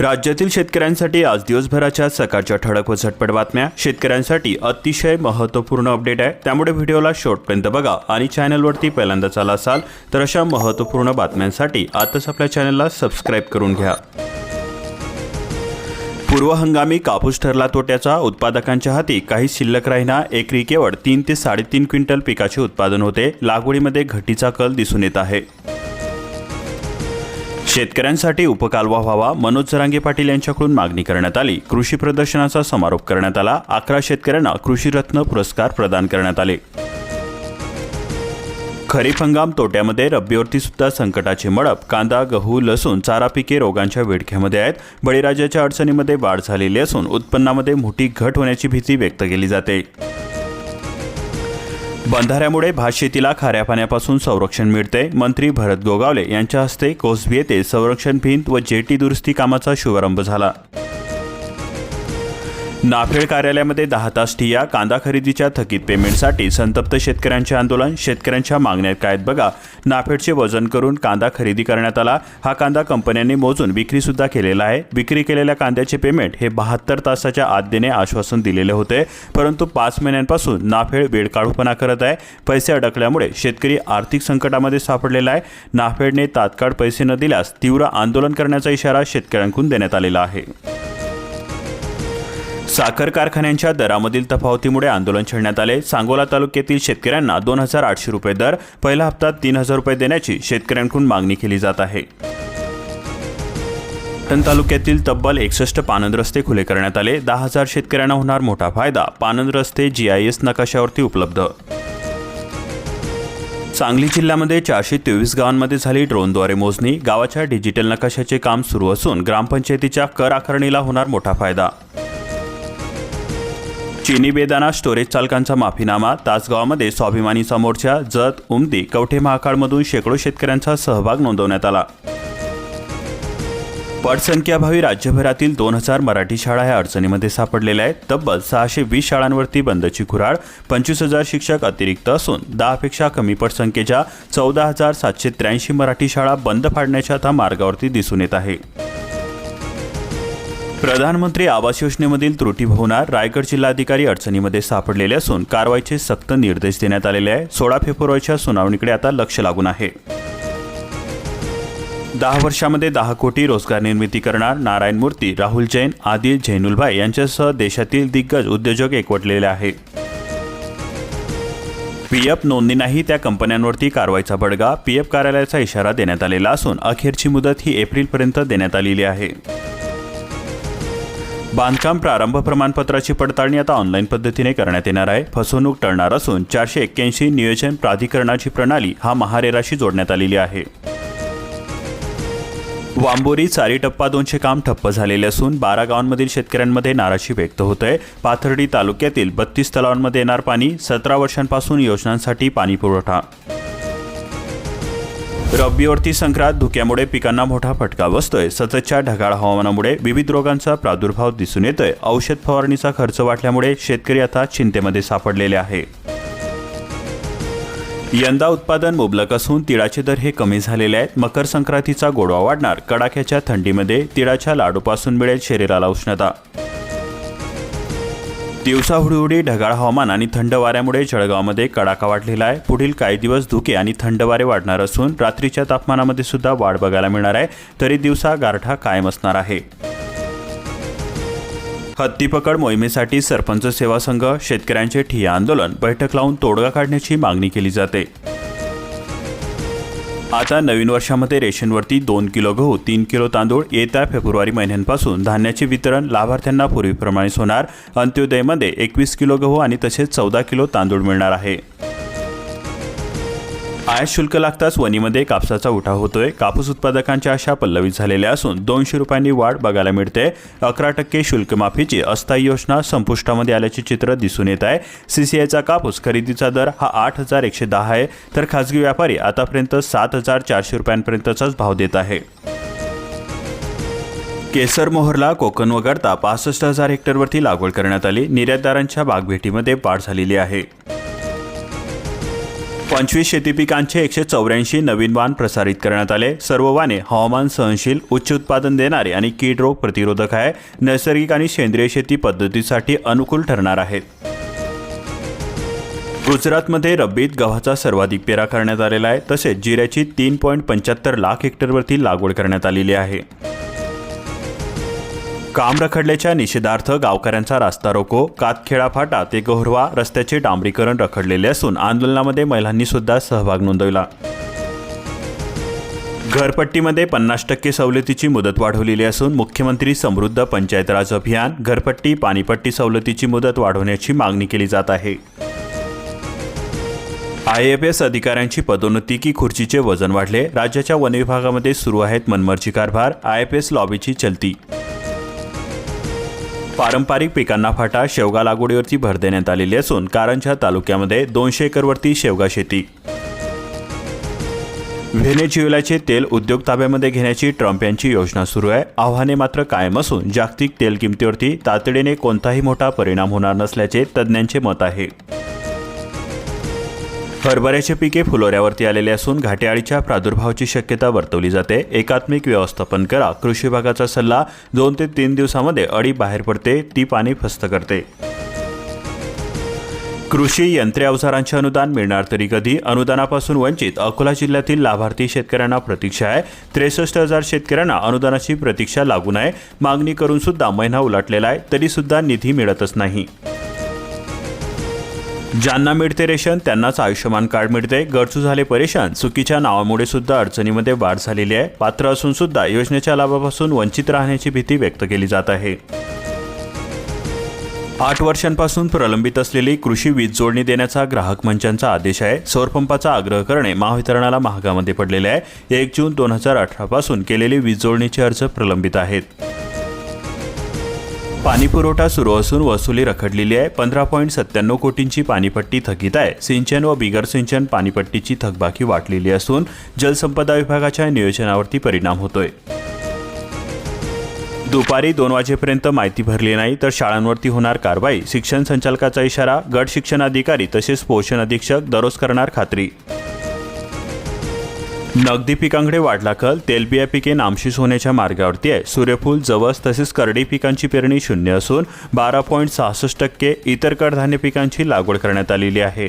राज्यातील शेतकऱ्यांसाठी आज दिवसभराच्या सकाळच्या ठळक व झटपट बातम्या. शेतकऱ्यांसाठी अतिशय महत्त्वपूर्ण अपडेट आहे. त्यामुळे व्हिडिओला शेवटपर्यंत बघा आणि चॅनलवरती पहिल्यांदाच आला असाल तर अशा महत्त्वपूर्ण बातम्यांसाठी आताच आपल्या चॅनलला सबस्क्राईब करून घ्या. पूर्व हंगामी कापूस ठरला तोट्याचा. उत्पादकांच्या हाती काही शिल्लक राहिना. एकरी केवळ तीन ते साडेतीन क्विंटल पिकाचे उत्पादन होते. लागवडीमध्ये घटीचा कल दिसून येत आहे. शेतकऱ्यांसाठी उपकालवा व्हावा मनोज जरांगे पाटील यांच्याकडून मागणी करण्यात आली. कृषी प्रदर्शनाचा समारोप करण्यात आला. अकरा शेतकऱ्यांना कृषीरत्न पुरस्कार प्रदान करण्यात आले. खरीप हंगाम तोट्यामध्ये रब्बीवरती सुद्धा संकटाचे मडप कांदा गहू लसूण चारा पिके रोगांच्या विडख्यामध्ये आहेत. बळीराजाच्या अडचणीमध्ये वाढ झालेली असून उत्पन्नामध्ये मोठी घट होण्याची भीती व्यक्त केली जाते. बंधाऱ्यामुळे भातशेतीला खाऱ्या पाण्यापासून संरक्षण मिळते. मंत्री भरत गोगावले यांच्या हस्ते कोसबी येथे संरक्षण भिंत व जेटी दुरुस्ती कामाचा शुभारंभ झाला. नाफेड कार्यालयामध्ये दहा तास ठिया कांदा खरेदीच्या थकीत पेमेंटसाठी संतप्त शेतकऱ्यांचे आंदोलन. शेतकऱ्यांच्या मागण्यात काय? आहेत बघा. नाफेडचे वजन करून कांदा खरेदी करण्यात आला. हा कांदा कंपन्यांनी मोजून विक्री सुद्धा केलेला आहे. विक्री केलेल्या कांद्याचे पेमेंट हे बहात्तर तासाच्या आत देणे आश्वासन दिलेले होते. परंतु पाच महिन्यांपासून नाफेड वेळकाढूपणा करत आहे. पैसे अडकल्यामुळे शेतकरी आर्थिक संकटामध्ये सापडलेला आहे. नाफेडने तात्काळ पैसे न दिल्यास तीव्र आंदोलन करण्याचा इशारा शेतकऱ्यांकडून देण्यात आलेला आहे. साखर कारखान्यांच्या दरामधील तफावतीमुळे आंदोलन छेडण्यात आले. सांगोला तालुक्यातील शेतकऱ्यांना दोन हजार आठशे रुपये दर पहिल्या हप्ता तीन हजार रुपये देण्याची शेतकऱ्यांकडून मागणी केली जात आहे. पाटण तालुक्यातील तब्बल एकसष्ट पानंद रस्ते खुले करण्यात आले. दहा हजार शेतकऱ्यांना होणार मोठा फायदा. पानंद रस्ते जीआयएस नकाशावरती उपलब्ध. सांगली जिल्ह्यामध्ये चारशे तेवीस गावांमध्ये झाली ड्रोनद्वारे मोजणी. गावाच्या डिजिटल नकाशाचे काम सुरू असून ग्रामपंचायतीच्या कर आकारणीला होणार मोठा फायदा. चिनी बेदाना स्टोरेज चालकांचा माफीनामा तासगावामध्ये स्वाभिमानी समोरच्या जत उमदी कवठे महाकाळमधून शेकडो शेतकऱ्यांचा सहभाग नोंदवण्यात आला. पटसंख्याभावी राज्यभरातील दोन हजार मराठी शाळा ह्या अडचणीमध्ये सापडलेल्या आहेत. तब्बल सहाशे वीस शाळांवरती बंदची खुराड पंचवीस हजार शिक्षक अतिरिक्त असून दहापेक्षा कमी पटसंख्येच्या चौदा हजार सातशे त्र्याऐंशी मराठी शाळा बंद पाडण्याच्या आता मार्गावरती दिसून येत आहे. प्रधानमंत्री आवास योजनेमधील त्रुटी भोवणार रायगड जिल्हाधिकारी अडचणीमध्ये सापडलेले असून कारवाईचे सक्त निर्देश देण्यात आलेले आहे. सोळा फेब्रुवारीच्या सुनावणीकडे आता लक्ष लागून आहे. दहा वर्षामध्ये दहा कोटी रोजगार निर्मिती करणार नारायण मूर्ती राहुल जैन आदिल झैनुलभाई यांच्यासह देशातील दिग्गज उद्योजक एकवटलेले आहे पीएफ नोंदणी नाही त्या कंपन्यांवरती कारवाईचा बडगा पीएफ कार्यालयाचा इशारा देण्यात आलेला असून अखेरची मुदत ही एप्रिलपर्यंत देण्यात आलेली आहे. बांधकाम प्रारंभ प्रमाणपत्राची पडताळणी आता ऑनलाईन पद्धतीने करण्यात येणार आहे. फसवणूक टळणार असून चारशे एक्क्याऐंशी नियोजन प्राधिकरणाची प्रणाली हा महारेराशी जोडण्यात आलेली आहे. वांबोरी चारी टप्पा दोनशे काम ठप्प झालेले असून बारा गावांमधील शेतकऱ्यांमध्ये नाराजी व्यक्त होत आहे. पाथर्डी तालुक्यातील बत्तीस तलावांमध्ये येणार पाणी सतरा वर्षांपासून योजनांसाठी पाणी पुरवठा रब्बीवरती संक्रांत धुक्यामुळे पिकांना मोठा फटका बसतोय. सततच्या ढगाळ हवामानामुळे विविध रोगांचा प्रादुर्भाव दिसून येतोय. औषध फवारणीचा खर्च वाढल्यामुळे शेतकरी आता चिंतेमध्ये सापडलेले आहे. यंदा उत्पादन मुबलक असून तिळाचे दर हे कमी झालेले आहेत. मकर संक्रांतीचा गोडवा वाढणार. कडाक्याच्या थंडीमध्ये तिळाच्या लाडूपासून मिळेल शरीराला उष्णता. दिवसा हुडहुडी ढगाळ हवामान आणि थंड वाऱ्यामुळे जळगावमध्ये कडाका वाढलेला आहे. पुढील काही दिवस धुके आणि थंड वारे वाढणार असून रात्रीच्या तापमानामध्ये सुद्धा वाढ बघायला मिळणार आहे. तरी दिवसा गारठा कायम असणार आहे. हत्तीपकड मोहिमेसाठी सरपंच सेवा संघ शेतकऱ्यांचे ठिय्या आंदोलन बैठक लावून तोडगा काढण्याची मागणी केली जाते. आता नवीन वर्षामध्ये रेशनवरती दोन किलो गहू तीन किलो तांदूळ येत्या फेब्रुवारी महिन्यांपासून धान्याचे वितरण लाभार्थ्यांना पूर्वीप्रमाणेच होणार. अंत्योदयमध्ये एकवीस किलो गहू आणि तसेच चौदा किलो तांदूळ मिळणार आहे. आयात शुल्क लागताच वणीमध्ये कापसाचा उठाव होतोय. कापूस उत्पादकांच्या आशा पल्लवित झालेल्या असून दोनशे रुपयांनी वाढ बघायला मिळते. अकरा टक्के शुल्क माफीची अस्थायी योजना संपुष्टामध्ये आल्याचे चित्र दिसून येत आहे. सीसीआयचा कापूस खरेदीचा दर हा आठ हजार एकशे दहा आहे. तर खासगी व्यापारी आतापर्यंत सात हजार चारशे रुपयांपर्यंतचाच भाव देत आहे. केसर मोहरला कोकण वगळता पासष्ट हजार हेक्टरवरती लागवड करण्यात आली. निर्यातदारांच्या बागभेटीमध्ये वाढ झालेली आहे. पंचवीस शेती पिकांचे एकशे चौऱ्याऐंशी नवीन वाण प्रसारित करण्यात आले. सर्व वाणे हवामान सहनशील उच्च उत्पादन देणारे आणि कीड रोग प्रतिरोधक आहे. नैसर्गिक आणि सेंद्रिय शेती पद्धतीसाठी अनुकूल ठरणार आहेत गुजरातमध्ये रब्बीत गव्हाचा सर्वाधिक पेरा करण्यात आलेला आहे. तसेच जिऱ्याची तीन पॉईंट पंच्याहत्तर लाख हेक्टरवरती लागवड करण्यात आलेली आहे. काम रखडल्याच्या निषेधार्थ गावकऱ्यांचा रास्ता रोको कातखेडा फाटा ते गोहरवा रस्त्याचे डांबरीकरण रखडलेले असून आंदोलनामध्ये महिलांनी सुद्धा सहभाग नोंदवला. घरपट्टीमध्ये पन्नास टक्के सवलतीची मुदत वाढवलेली असून मुख्यमंत्री समृद्ध पंचायत राज अभियान घरपट्टी पाणीपट्टी सवलतीची मुदत वाढवण्याची मागणी केली जात आहे. आय एफ एस अधिकाऱ्यांची पदोन्नती की खुर्चीचे वजन वाढले राज्याच्या वन विभागामध्ये सुरू आहेत मनमर्जी कारभार आय एफ एस लॉबीची चलती. पारंपरिक पिकांना फाटा शेवगा लागवडीवरती भर देण्यात आलेली असून कारंजा तालुक्यामध्ये दोनशे एकरवरती शेवगा शेती. व्हेनेझुएलाचे तेल उद्योग ताब्यामध्ये घेण्याची ट्रम्प यांची योजना सुरू आहे. आव्हाने मात्र कायम असून जागतिक तेल किमतीवरती तातडीने कोणताही मोठा परिणाम होणार नसल्याचे तज्ज्ञांचे मत आहे. हरभऱ्याचे पिके फुलोऱ्यावरती आलेले असून घाटेआळीच्या प्रादुर्भावाची शक्यता वर्तवली जाते. एकात्मिक व्यवस्थापन करा. कृषी विभागाचा सल्ला दोन ते तीन दिवसामध्ये अडी बाहेर पडते ती पाणी फस्त करते. कृषी यंत्रे अवजारांचे अनुदान मिळणार तरी कधी? अनुदानापासून वंचित. अकोला जिल्ह्यातील लाभार्थी शेतकऱ्यांना प्रतीक्षा आहे. त्रेसष्ट हजार शेतकऱ्यांना अनुदानाची प्रतीक्षा लागू नये. मागणी करून सुद्धा महिना उलाटलेला आहे. तरी सुद्धा निधी मिळतच नाही. ज्यांना मिळते रेशन त्यांनाच आयुष्यमान कार्ड मिळते. गरजू झाले परेशान चुकीच्या नावामुळे सुद्धा अडचणीमध्ये वाढ झालेली आहे. पात्र असून सुद्धा योजनेच्या लाभापासून वंचित राहण्याची भीती व्यक्त केली जात आहे. आठ वर्षांपासून प्रलंबित असलेली कृषी वीज जोडणी देण्याचा ग्राहक मंचांचा आदेश आहे. सौरपंपाचा आग्रह करणे महावितरणाला महागामध्ये पडलेले आहे. एक जून दोन हजार अठरापासून केलेली वीज जोडणीचे अर्ज प्रलंबित आहेत. पाणीपुरवठा सुरू असून वसुली रखडलेली आहे. पंधरा पॉईंट सत्त्याण्णव कोटींची पाणीपट्टी थकीत आहे. सिंचन व बिगर सिंचन पाणीपट्टीची थकबाकी वाटलेली असून जलसंपदा विभागाच्या नियोजनावरती परिणाम होतोय. दुपारी दोन वाजेपर्यंत माहिती भरली नाही तर शाळांवरती होणार कारवाई. शिक्षण संचालकाचा इशारा गट शिक्षण अधिकारी तसेच पोषण अधीक्षक दररोज करणार खात्री. नगदी पिकांकडे वाढला कल तेलबिया पिके नामशीस होण्याच्या मार्गावरती आहे. सूर्यफूल जवस तसेच करडी पिकांची पेरणी शून्य असून बारा पॉईंट सहासष्ट टक्के इतर कडधान्य पिकांची लागवड करण्यात आलेली आहे.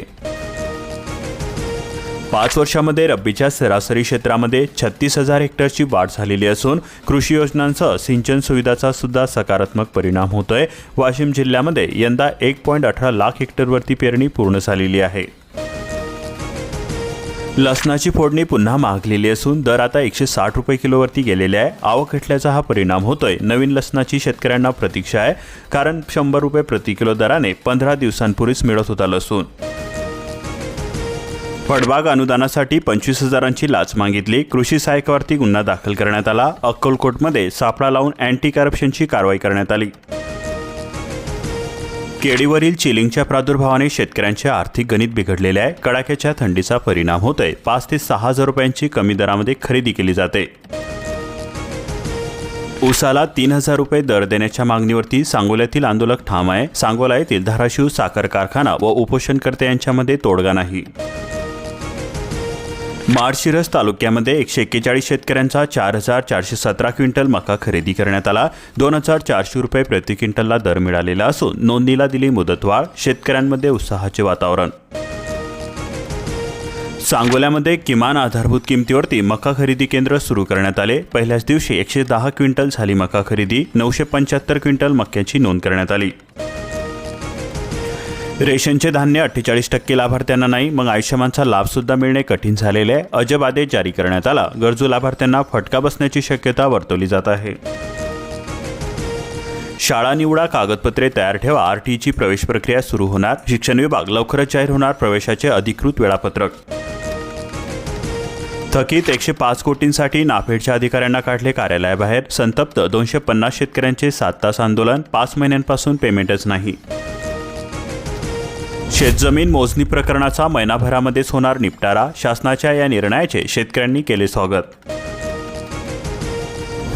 पाच वर्षामध्ये रब्बीच्या सरासरी क्षेत्रामध्ये छत्तीस हजार हेक्टरची वाढ झालेली असून कृषी योजनांसह सिंचन सुविधाचा सुद्धा सकारात्मक परिणाम होतोय. वाशिम जिल्ह्यामध्ये यंदा एक पॉईंट अठरा लाख हेक्टरवरती पेरणी पूर्ण झालेली आहे. लसणाची फोडणी पुन्हा महागलेली असून दर आता एकशे साठ रुपये किलोवरती गेलेले आहे. आवक घटल्याचा हा परिणाम होतोय. नवीन लसणाची शेतकऱ्यांना प्रतीक्षा आहे. कारण शंभर रुपये प्रति किलो दराने पंधरा दिवसांपूर्वीच मिळत होता लसूण. फळबाग अनुदानासाठी पंचवीस हजारांची लाच मागितली. कृषी सहाय्यकावरती गुन्हा दाखल करण्यात आला. अक्कलकोटमध्ये सापळा लावून अँटी करप्शनची कारवाई करण्यात आली. केळीवरील चिलिंगच्या प्रादुर्भावाने शेतकऱ्यांचे आर्थिक गणित बिघडलेले आहे. कडाक्याच्या थंडीचा परिणाम होतोय. पाच ते सहा हजार रुपयांची कमी दरामध्ये खरेदी केली जाते. उसाला तीन हजार रुपये दर देण्याच्या मागणीवरती सांगोल्यातील आंदोलक ठाम आहे. सांगोला येथील धाराशिव साखर कारखाना व उपोषणकर्ते यांच्यामध्ये तोडगा नाही. माळशिरस तालुक्यामध्ये एकशे एक्केचाळीस शेतकऱ्यांचा चार हजार चारशे सतरा क्विंटल मका खरेदी करण्यात आला. दोन हजार चारशे रुपये प्रति क्विंटलला दर मिळालेला असून नोंदणीला दिली मुदतवाढ शेतकऱ्यांमध्ये उत्साहाचे वातावरण. सांगोल्यामध्ये किमान आधारभूत किमतीवरती मका खरेदी केंद्र सुरू करण्यात आले. पहिल्याच दिवशी एकशे दहा क्विंटल झाली मका खरेदी नऊशे पंच्याहत्तर क्विंटल मक्याची नोंद करण्यात आली. रेशनचे धान्य अठ्ठेचाळीस टक्के लाभार्थ्यांना नाही मग आयुष्यमानचा लाभसुद्धा मिळणे कठीण झालेले आहे. अजब आदेश जारी करण्यात आला. गरजू लाभार्थ्यांना फटका बसण्याची शक्यता वर्तवली जात आहे. शाळा निवडा कागदपत्रे तयार ठेवा आरटीची प्रवेश प्रक्रिया सुरू होणार. शिक्षण विभाग लवकरच जाहीर होणार प्रवेशाचे अधिकृत वेळापत्रक. थकीत एकशे पाच कोटींसाठी नाफेडच्या अधिकाऱ्यांना काढले कार्यालयाबाहेर. संतप्त दोनशे पन्नास शेतकऱ्यांचे सात तास आंदोलन. पाच महिन्यांपासून पेमेंटच नाही. शेतजमीन मोजणी प्रकरणाचा महिनाभरामध्येच होणार निपटारा शासनाच्या या निर्णयाचे शेतकऱ्यांनी केले स्वागत.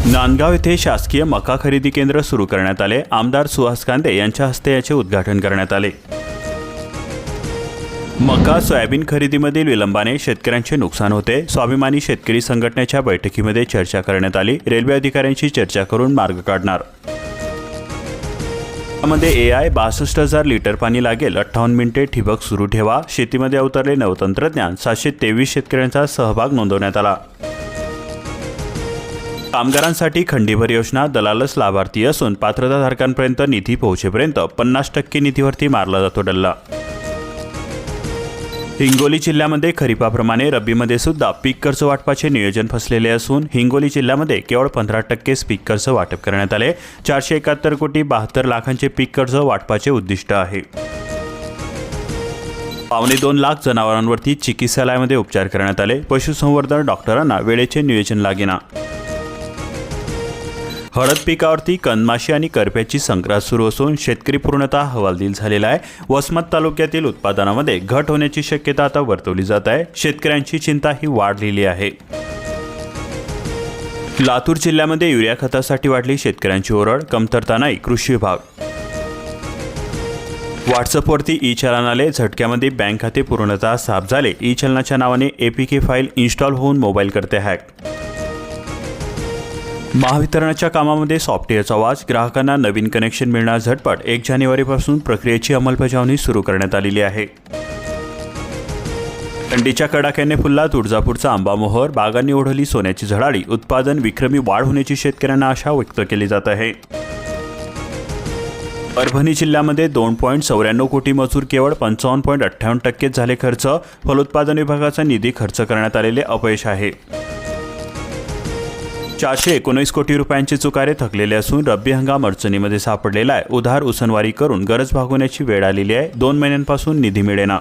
नांदगाव येथे शासकीय मका खरेदी केंद्र सुरू करण्यात आले. आमदार सुहास कांदे यांच्या हस्ते याचे उद्घाटन करण्यात आले. मका सोयाबीन खरेदीमधील विलंबाने शेतकऱ्यांचे नुकसान होते. स्वाभिमानी शेतकरी संघटनेच्या बैठकीमध्ये चर्चा करण्यात आली. रेल्वे अधिकाऱ्यांशी चर्चा करून मार्ग काढणार. मध्ये ए आय बासष्ट हजार लिटर पाणी लागेल अठ्ठावन्न मिनिटे ठिबक सुरू ठेवा. शेतीमध्ये अवतरले नवतंत्रज्ञान सातशे तेवीस शेतकऱ्यांचा सहभाग नोंदवण्यात आला. कामगारांसाठी खंडीभर योजना दलालच लाभार्थी असून पात्रताधारकांपर्यंत निधी पोहोचेपर्यंत पन्नास टक्के निधीवरती मारला जातो डल्ला. हिंगोली जिल्ह्यामध्ये खरीपाप्रमाणे रब्बीमध्ये सुद्धा पीक कर्ज वाटपाचे नियोजन फसलेले असून हिंगोली जिल्ह्यामध्ये केवळ पंधरा टक्केच पीक कर्ज वाटप करण्यात आले. चारशे एकाहत्तर कोटी बहात्तर लाखांचे पीक कर्ज वाटपाचे उद्दिष्ट आहे. पावणे दोन लाख जनावरांवरती चिकित्सालयामध्ये उपचार करण्यात आले. पशुसंवर्धन डॉक्टरांना वेळेचे नियोजन लागेना. हळद पिकावरती कंदमाशी आणि करप्याची संक्रांत सुरू असून शेतकरी पूर्णतः हवालदिल झालेला आहे. वसमत तालुक्यातील उत्पादनामध्ये घट होण्याची शक्यता आता वर्तवली जात आहे. शेतकऱ्यांची चिंता ही वाढलेली आहे. लातूर जिल्ह्यामध्ये युरिया खतासाठी वाढली शेतकऱ्यांची ओरड कमतरता नाही कृषी विभाग. व्हॉट्सअपवरती ई चलन आले झटक्यामध्ये बँक खाते पूर्णतः साफ झाले. ई चलनाच्या नावाने एपीके फाईल इन्स्टॉल होऊन मोबाईल करते हॅक. महावितरणाच्या कामामध्ये सॉफ्टवेअरचा वाज ग्राहकांना नवीन कनेक्शन मिळणार झटपट. एक जानेवारीपासून प्रक्रियेची अंमलबजावणी सुरू करण्यात आलेली आहे. थंडीच्या कडाक्याने फुलला तुळजापूरचा आंबा मोहर बागांनी ओढवली सोन्याची झळाळी. उत्पादन विक्रमी वाढ होण्याची शेतकऱ्यांना आशा व्यक्त केली जात आहे. परभणी जिल्ह्यामध्ये दोन पॉईंट चौऱ्याण्णव कोटी मजूर केवळ पंचावन्न पॉईंट अठ्ठावन्न टक्केच झाले खर्च. फलोत्पादन विभागाचा निधी खर्च करण्यात आलेले अपयश आहे. चारशे एकोणीस कोटी रुपयांचे चुकारे थकलेले असून रब्बी हंगाम अडचणीमध्ये सापडलेला आहे. उधार उसनवारी करून गरज भागवण्याची वेळ आलेली आहे. दोन महिन्यांपासून निधी मिळेना.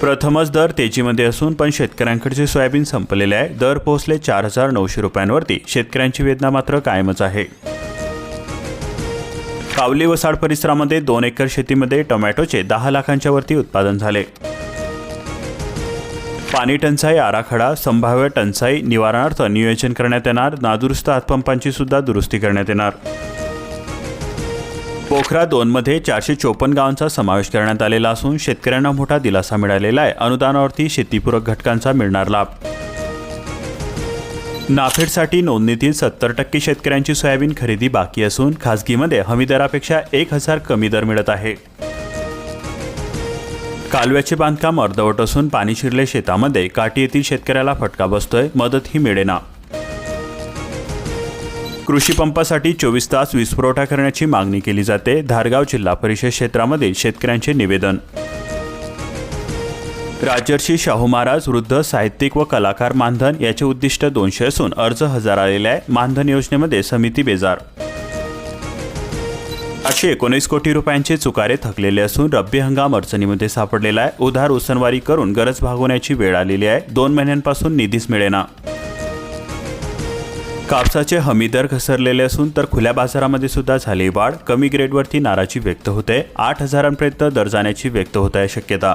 प्रथमच दर तेजीमध्ये असून पण शेतकऱ्यांकडचे सोयाबीन संपलेले आहे. दर पोहोचले चार हजार नऊशे रुपयांवरती. शेतकऱ्यांची वेदना मात्र कायमच आहे. कावली वसाड परिसरामध्ये दोन एकर शेतीमध्ये टोमॅटोचे दहा लाखांच्या वरती उत्पादन झाले. पाणी टंचाई आराखडा संभाव्य टंचाई निवारणार्थ नियोजन करण्यात येणार. नादुरुस्त हातपंपांची सुद्धा दुरुस्ती करण्यात येणार. पोखरा दोनमध्ये चारशे चोपन्न गावांचा समावेश करण्यात आलेला असून शेतकऱ्यांना मोठा दिलासा मिळालेला आहे. अनुदानावरती शेतीपूरक घटकांचा मिळणार लाभ. नाफेडसाठी नोंदणीतील सत्तर टक्के शेतकऱ्यांची सोयाबीन खरेदी बाकी असून खासगीमध्ये हमीदरापेक्षा एक हजार कमी दर मिळत आहे. कालव्याचे बांधकाम अर्धवट असून पाणी शिरले शेतामध्ये काठी येथील शेतकऱ्याला फटका बसतोय मदतही मिळेना. कृषी पंपासाठी चोवीस तास वीज पुरवठा करण्याची मागणी केली जाते धारगाव जिल्हा परिषद क्षेत्रामधील शेतकऱ्यांचे निवेदन. राजर्षी शाहू महाराज वृद्ध साहित्यिक व कलाकार मानधन याचे उद्दिष्ट दोनशे असून अर्ज हजार आलेले आहे मानधन योजनेमध्ये समिती बेजार. आठशे एकोणीस कोटी रुपयांचे चुकारे थकलेले असून रब्बी हंगाम अडचणीमध्ये सापडलेला आहे. उधार उसनवारी करून गरज भागवण्याची वेळ आलेली आहे. दोन महिन्यांपासून निधीच मिळेना. कापसाचे हमी दर घसरलेले असून तर खुल्या बाजारामध्ये सुद्धा झाली वाढ. कमी ग्रेडवरती नाराजी व्यक्त होते. आठ हजारांपर्यंत दर जाण्याची व्यक्त होत आहे शक्यता.